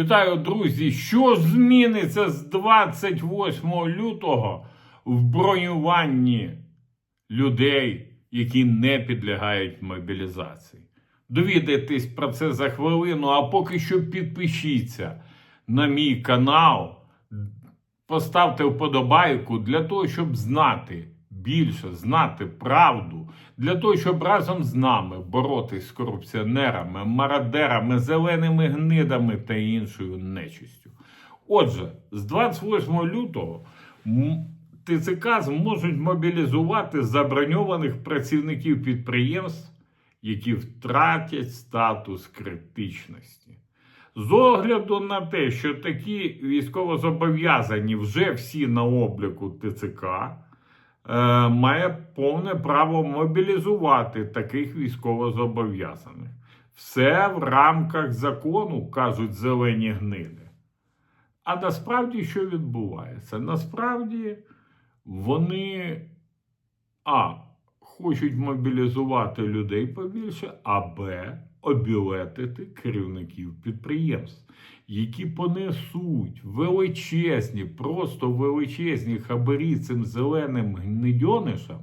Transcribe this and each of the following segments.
Вітаю, друзі! Що зміниться з 28 лютого в бронюванні людей, які не підлягають мобілізації? Довідайтесь про це за хвилину, а поки що підпишіться на мій канал, поставте вподобайку для того, щоб знати більше, знати правду, для того, щоб разом з нами боротись з корупціонерами, мародерами, зеленими гнидами та іншою нечистю. Отже, з 28 лютого ТЦК зможуть мобілізувати заброньованих працівників підприємств, які втратять статус критичності. З огляду на те, що такі військовозобов'язані вже всі на обліку ТЦК, має повне право мобілізувати таких військовозобов'язаних. Все в рамках закону, кажуть зелені гниди. А насправді що відбувається? Насправді вони а. Хочуть мобілізувати людей побільше, а Б. Обілетити керівників підприємств, які понесуть величезні, просто величезні хабарі цим зеленим гнидьонишам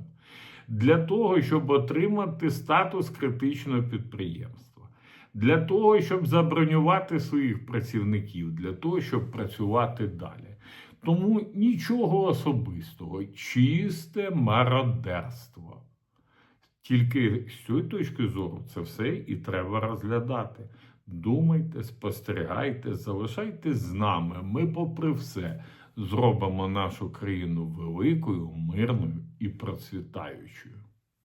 для того, щоб отримати статус критичного підприємства, для того, щоб забронювати своїх працівників, для того, щоб працювати далі. Тому нічого особистого, чисте мародерство. Тільки з цієї точки зору це все і треба розглядати. Думайте, спостерігайте, залишайтесь з нами. Ми, попри все, зробимо нашу країну великою, мирною і процвітаючою.